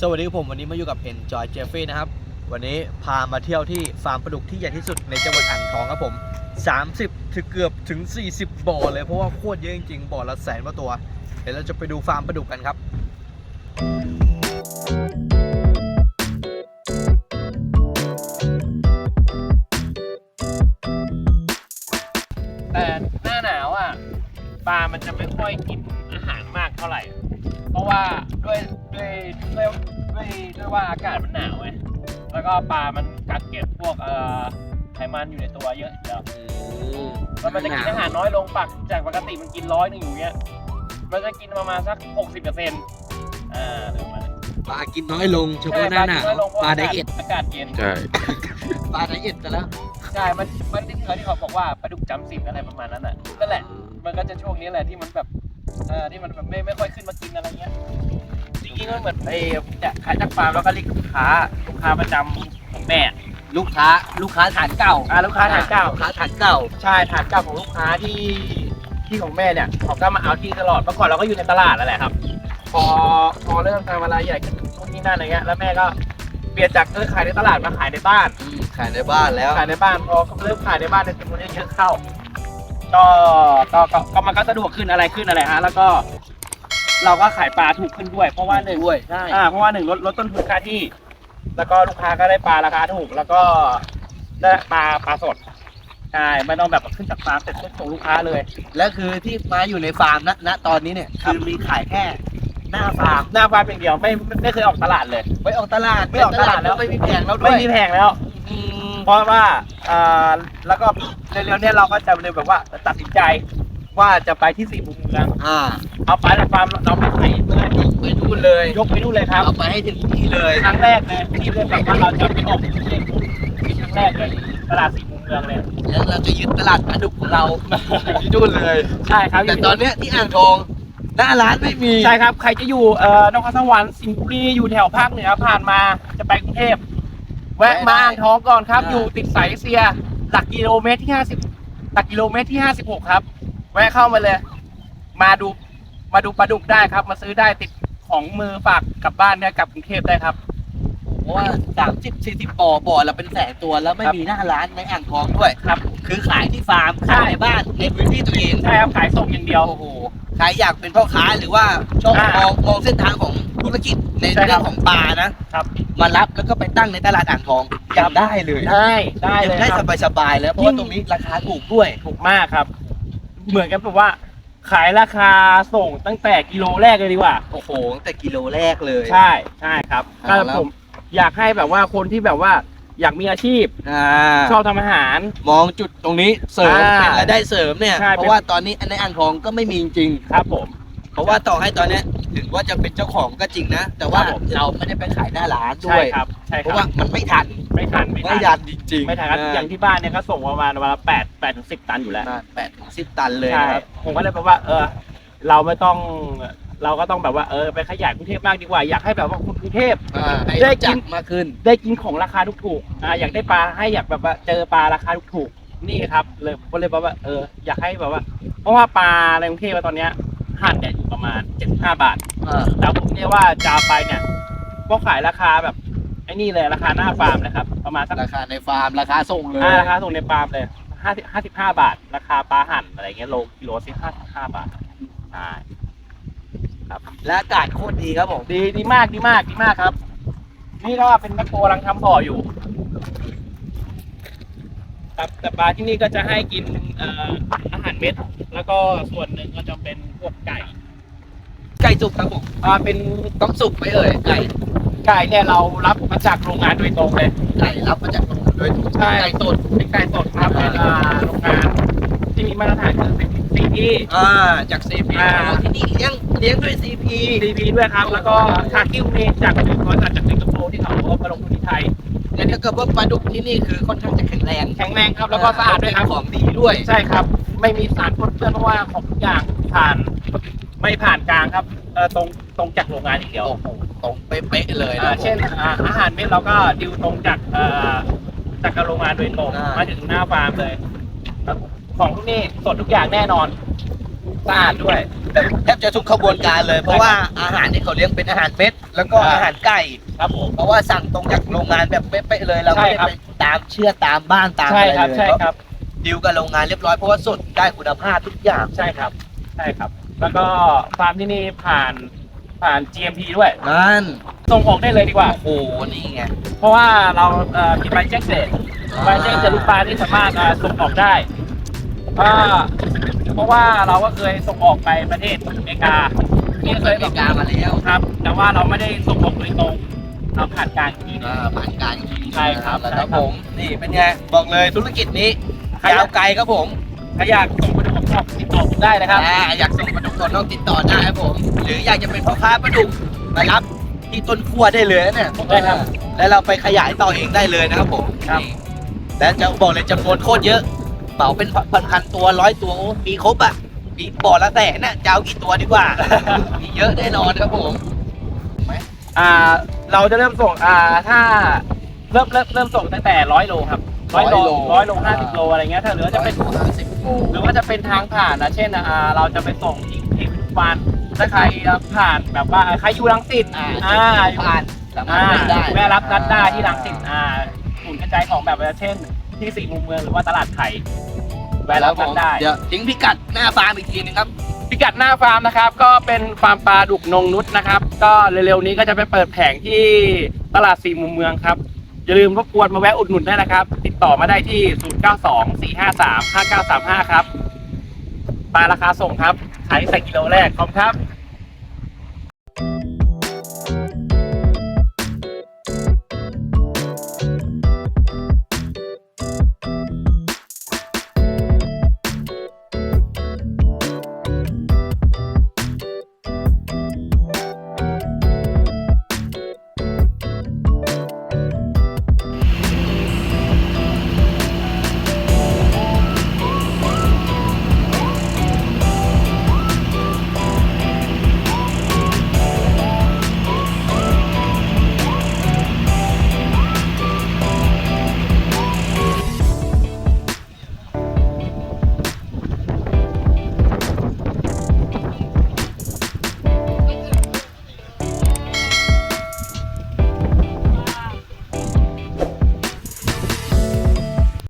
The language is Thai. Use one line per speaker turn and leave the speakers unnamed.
สวัสดีครับผมวันนี้มาอยู่กับ Enjoy Jeffrey นะครับ วันนี้พามาเที่ยวที่ฟาร์มปลาดุกที่ใหญ่ที่สุดในจังหวัดอ่างทองครับผม 30 ถึงเกือบถึง 40 บ่อเลยเพราะว่าโคตรเยอะจริงๆ บ่อละแสนกว่าตัว เดี๋ยวเราจะไปดูฟาร์มปลาดุกกันครับ
แต่หน้าหนาวอะปลามันจะไม่ค่อยกินอาหารมากเท่าไหร่ วยด้วยว่าอากาศมันหนาวไงแล้วก็ปลามันกักเก็บพวกเอ่อไขมันอยู่ในตัวเยอะอยู่แล้วแล้วมันจะกินอาหารน้อยลงปักจากปกติมันกินร้อยหนึ่งอยู่เนี้ย มันจะกินประมาณสักหกสิบเปอร์เซ็นต์อ่าเดี๋ยวมา
ปลากินน้อยลงเฉพาะหน้าหนาว
ใช่กิอยลงพระ
ปลาไดเอท
อากาศเย็น
ใช่
ปลาไดเอทกันแล้ว
ใช่มันมันที่เขาที่เขาบอกว่าปลาดุกจำศีลอะไรประมาณนั้นน่ะนั่นแหละ มันก็จะช่วงนี้แหละที่มันแบบเออที่มันแบบไม่ไม่ค่อยขึ้นมา ริงๆก็เหมือนไอ้เนี่ยขายจากฟาร์มแล้วก็เรียกลูกค้าลูกค้าประจำของแม่
ลูกค้าลูกค้าฐานเก่า
อ่าลูกค้าฐานเก่า
ลูกค้าฐานเก่า
ใช่ฐานเก่าของลูกค้าที่ที่ของแม่เนี่ยเขาก็มาเอาที่ตลอดเมื่อก่อนเราก็อยู่ในตลาดนั่นแหละครับ พอพอเริ่มทำอะไรใหญ่ขึ้นพวกนี้นั่นอะไรเงี้ยแล้วแม่ก็เปลี่ยนจากเออขายในตลาดมาขายในบ้าน
อืมขายในบ้านแล้ว
ขายในบ้านพอเริ่มขายในบ้านเนี่ยจำนวนเยอะๆเข้าก็ก็ก็ก็มันก็สะดวกขึ้นอะไรขึ้นอะไรฮะแล้วก็ เราก็ขายปลาถูกขึ้นด้วย เพราะว่าหนึ่ง
ด้วยใช่
อ่าเพราะว่าหนึ่งลดลดต้นทุนค่าที่ แล้วก็ลูกค้าก็ได้ปลาราคาถูก แล้วก็ได้ปลาปลาสดใช่ไม่ต้องแบบขึ้นจากฟาร์มเสร็จปุ๊บส่งลูกค้าเลย
และคือที่มาอยู่ในฟาร์มณณตอนนี้เนี่ย
ครับ
คือมีขายแค่หน้าฟาร์ม
หน้าฟาร์มเป็นเดียวไม่ไม่ไม่เคยออกตลาดเลย
ไม่ออกตลาด
ไม่ออกตลาดแล้ว
ไม่มีแผงแล้วด้
ไม่
วย
มีแพงแล้ว
อืม
เพราะว่าอ่าแล้วก็เร็วๆเนี้เราก็จะเลยแบบว่าตัดสินใจ ว่าจะไปที่สี่มุมเมือง
อ่า
เอาปลาจากฟาร์มเราไม่ขายเลย
ไปนู่นเลย
ยกไปนู่นเลยครับ
เอาไปให้ถึงที่เลย
ครั้งแรกเลยที่เรื่องแบบว่าเราจะไปออกที่ครั้งแรกเลยตลาดสี่มุมเมืองเลย
แล้วเราจะยึดตลาดปลาดุกของเราที่นู่นเลย
ใช่ครับ
แต่ตอนเนี้ยที่อ่างทองหน้าร้านไม่มี
ใช่ครับ ใครจะอยู่เอ่อนครสวรรค์สิงห์บุรีอยู่แถวภาคเหนือผ่านมาจะไปกรุงเทพแวะมาอ่างทองก่อนครับ อยู่ติดสายเอเชียหลักกิโลเมตรที่ห้าสิบหลักกิโลเมตรที่ห้าสิบหกครับ แวะเข้ามาเลย มาดูมาดูปลาดุกได้ครับ มาซื้อได้ติดของมือฝากกลับบ้านเนี่ยกลับกรุงเทพได้ครับ
เพราะว่าสามสิบสี่สิบบ่อบ่อเราเป็นแสนตัวแล้วไม่
ครับ
มีหน้าร้านในอ่างทองด้วย
ครับ
คือขายที่ฟาร์ม
ใช่
ขายในบ้านในพื้นที่ตัวเอง
ใช่ครับขายส่งอย่างเดียว
โอ้โหใครอยากเป็นพ่อค้าหรือว่าชอบ
อ่าม
องมองเส้นทางของธุรกิจใน
ใช่ครับ
เรื่องของปลานะครับ มารับแล้วก็ไปตั้งในตลาดอ่างทองยังได้เลย
ได้ได้เลย
ได้
ครับ
สบายๆแล้วเพราะว่าตรงนี้ราคาถูกด้วย
ถูกมากครับ เหมือนกันแบบว่า ขายราคาส่งตั้งแต่กิโลแรกเลยดีกว่า
โอ้โหตั้งแต่กิโลแรกเลย
ใช่ใช่ครับ
อ่า
ก็
แล้ว
ผมอยากให้แบบว่าคนที่แบบว่าอยากมีอาชีพ
อ่า
ชอบทำอาหาร
มองจุดตรงนี้เสริม
อ่า
เป็นรายได้เสริมเนี่ย
ใช่
เพราะว่าตอนนี้ในอ่างทองก็ไม่มีจริง
ครับผม
ๆเพราะว่าต่อให้ตอนเนี้ยถึงว่าจะเป็นเจ้าของก็จริงนะ แต่ว่า
ครับผม
เราไม่ได้ไปขายหน้าร้านด้
ใช่
วย
ครับใช่
เพ
ครั
ราะ
บ
ว่ามันไม่ทัน
ไม่ทันไม่
ไม่
ทัน
ทันจริงๆ
ไม่ทันครับอย่างที่บ้านเนี่ยก็ส่งประมาณวันละแปดแปดถึงสิบตันอยู่แล้ว
แปดถึงสิบตันเลย
ใช่
นะครับ
ผมก็เลยแบบว่า เออ เราไม่ต้อง เราก็ต้องแบบว่า เออ ไปขยายกรุงเทพมากดีกว่า อยากให้แบบว่าคนกรุงเทพ
อ่าให้
ได้
รู้
กิ
จั
น
กมากขึ้น
ได้กินของราคาถูกๆอ่าอยากได้ปลาให้อยากแบบว่าเจอปลาราคาถูกๆนี่ครับ เลยก็เลยแบบว่า เออ อยากให้แบบว่า เพราะว่าปลาในกรุงเทพตอนเนี้ยหั่นเนี่ยอยู่ ประมาณ 75 บาท
อ่า
แต่ผมเนี่ยว่าจะเอาไปเนี่ยก็ขายราคาแบบไอ้นี่เลยราคาหน้าฟาร์มเลยครับ ประมาณสัก
ราคาในฟาร์มราคาส่งเลย
อ่าราคาส่งในฟาร์มเลยห้าห้าสิบห้าบาท ราคาปลาหั่นอะไรเงี้ยโลกิโลสิห้าสิบห้าบาทใช่
และอากาศโคตรดีครับผม
ดีดีมากดีมากดีมากครับ นี่ก็เป็นแมคโครกำลังทำบ่ออยู่ครับแต่ปลาที่นี่ก็จะให้กินเอ่ออาหารเม็ด แล้วก็ส่วนหนึ่งก็จะเป็นพวกไก่
ไก่สุกครับผม
อ่าเป็น
ต้องสุกไหมเอ่ยไก่
ไก่เนี่ยเรารับมาจากโรงงานโดยตรงเลย
ไก่รับมาจากโรงงานโดยตรง
ใช่
ไก่สด
เป็นไก่สดครับเป็นอ่าโรงงานที่มีมาตรฐานคือซีพี
อ่าจากซีพี
อ่า
ที่นี่เลี้ยงเลี้ยงด้วยซีพี
ซีพีด้วยครับ แล้วก็คาคิวเมจากบริษัทจากสิงคโปร์ที่เขาเอามาลงทุนที่ไทย
แต่ถ้าเกิดว่าปลาดุกที่นี่คือค่อนข้างจะแข็งแรง
แข็งแรงครับแล้วก็สะอาดด้วยครับ
ของดีด้วย
ใช่ครับ ไม่มีสารปนเปื้อนเพราะว่าของทุกอย่างผ่าน ไม่ผ่านกลางครับเออตรงตรงจากโรงงานอย่างเดียว
โอ้โหตรงเป๊ะๆเลย
อ่า
นะ
เช่นอ่าอาหารเม็ดเราก็ดิวตรงจากเอ่อจากโรงงานโดยตรง
อ่าม
มาถึงหน้าฟาร์มเลยครับของทุกนี่สดทุกอย่างแน่นอนสะอาดด้วย
แบบแทบจะทุกขบวนการเลย เพราะว่าอาหารที่เขาเลี้ยงเป็นอาหารเม็ด แล้วก็
อ่า
อาหารไก่
ครับผม
เพราะว่าสั่งตรงจากโรงงานแบบเป๊ะๆเลยเรา
ใช่
ไม่ได้
ครับ
ไปตามเชื่อตามบ้านตาม
ใช่
อะไร
ครับ
เลย
ใช่ครับ
ดิวกับโรงงานเรียบร้อยเพราะว่าสดได้คุณภาพทุกอย่าง
ใช่ครับ ใช่ครับ แล้วก็ฟาร์มที่นี่ผ่านผ่าน GMP ด้วย
นั่น
ส่งออกได้เลยดีกว่า
โอ้โห นี่ไง
เพราะว่าเราเอ่อมีใบแจ้งเสร็จใบแจ้งเสร็จลูกปลาที่สามารถเอ่อส่งออกได้อ่าเพราะว่าเราก็เคยส่งออกไปประเทศอเมริกาที่เคย
อเม
แบบ
ริกามาแล้ว
ครับ แต่ว่าเราไม่ได้ส่งออกโดยตรงเราผ่านการอีกทีหนึง
อ่าผ่านการอีกที
ใช่ครับ
แล้ว
ใช่
ค
ครั
รับบผม นี่เป็นไง บอกเลยธุรกิจนี้
ใครอยาก
ยาวไกลครับผม
ถ้าอยากส่งไป ดูของติดต่อผมได้นะครับ
อ่าอยากส่งปลาดุกสดต้องติดต่อได้ครับผม หรืออยากจะเป็นพ่อค้าปลาดุกมารับที่ต้นขั้วได้เลยนะเนี่ย
ได้ครับ
แล้วเราไปขยายต่อเองได้เลยนะครับผม
ครับ
นี่แล้วจะบอกเลยจำนวนโคตรเยอะเหมาเป็นพันพันๆตัวร้อยตัวโอ้มีครบอะมีบ่อละแสนน่ะจะเอากี่ตัวดีกว่า มีเยอะแน่นอนครับผม
อ่า เราจะเริ่มส่ง อ่า ถ้า เริ่มเริ่มเริ่มส่งตั้งแต่ร้อยโลครับ ร้อยโล
100โล
ร้อยโลห้าสิบโลอะไรเงี้ยถ้าเหลือจะเป็น
ห้าสิบโล
หรือว่าจะเป็นทางผ่านนะเช่นอ่าเราจะไปส่งที่ที่ฟานถ้าใครผ่านแบบว่าใครอยู่รังสิต
อ่า
อ่าอยู่
ผ่านสามาร
อ่า
ถไปได้
แวะรับนัดได้ที่รังสิตอ่าศูนย์กระจายของแบบว่าเช่น ที่สี่มุมเมืองหรือว่าตลาดไทยแวะรับนัดได้
เดี๋ยวทิ้งพิกัดหน้าฟาร์มอีกทีนึงครับ
พิกัดหน้าฟาร์มนะครับ ก็เป็นฟาร์มปลาดุกนงนุษนะครับ ก็เร็วๆนี้ก็จะไปเปิดแผงที่ตลาดสี่มุมเมืองครับ อย่าลืมรบกวนมาแวะอุดหนุนได้นะครับ ติดต่อมาได้ที่ 0924535935 ครับปลาราคาส่งครับขายใส่กิโลแรกขอบคุณครับ